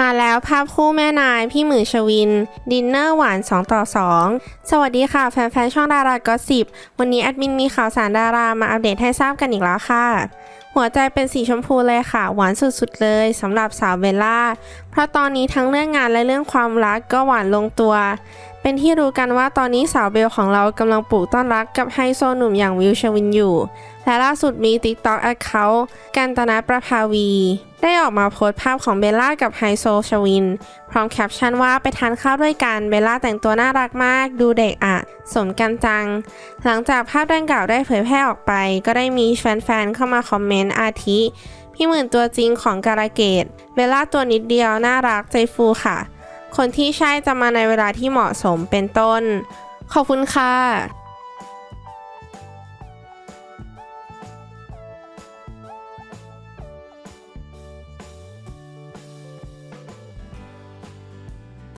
มาแล้วภาพคู่แม่นายพี่หมือชวิน ดินเนอร์หวาน 2 ต่อ 2 สวัสดีค่ะ แฟนๆ ช่องดารากอสิบวันนี้แอดมินมีข่าวสารดารามาอัปเดตให้ทราบกันอีกแล้วค่ะ หัวใจเป็นสีชมพูเลยค่ะ หวานสุดๆเลยสำหรับสาวเบลล่า เพราะตอนนี้ทั้งเรื่องงานและเรื่องความรักก็หวานลงตัว เป็นที่รู้กันว่าตอนนี้สาวเบลของเรากำลังปลูกต้นรักกับไฮโซหนุ่มอย่างวิวชวินอยู่ และล่าสุดมี TikTok Account กันตนาประภาวี ได้ออกมาโพสต์ภาพของเบลล่ากับไฮโซชวิน พร้อมแคปชั่นว่าไปทานข้าวด้วยกันเบลล่าแต่งตัวน่ารักมาก ดูเด็กอะสมกันจัง หลังจากภาพดังกล่าวได้เผยแพร่ออกไป ก็ได้มีแฟนๆเข้ามาคอมเมนต์อาทิพี่หมื่นตัวจริงของการะเกดเบลล่าตัวนิดเดียวน่ารักใจฟูค่ะ คนที่ใช่จะมาในเวลาที่เหมาะสมเป็นต้น ขอบคุณค่ะ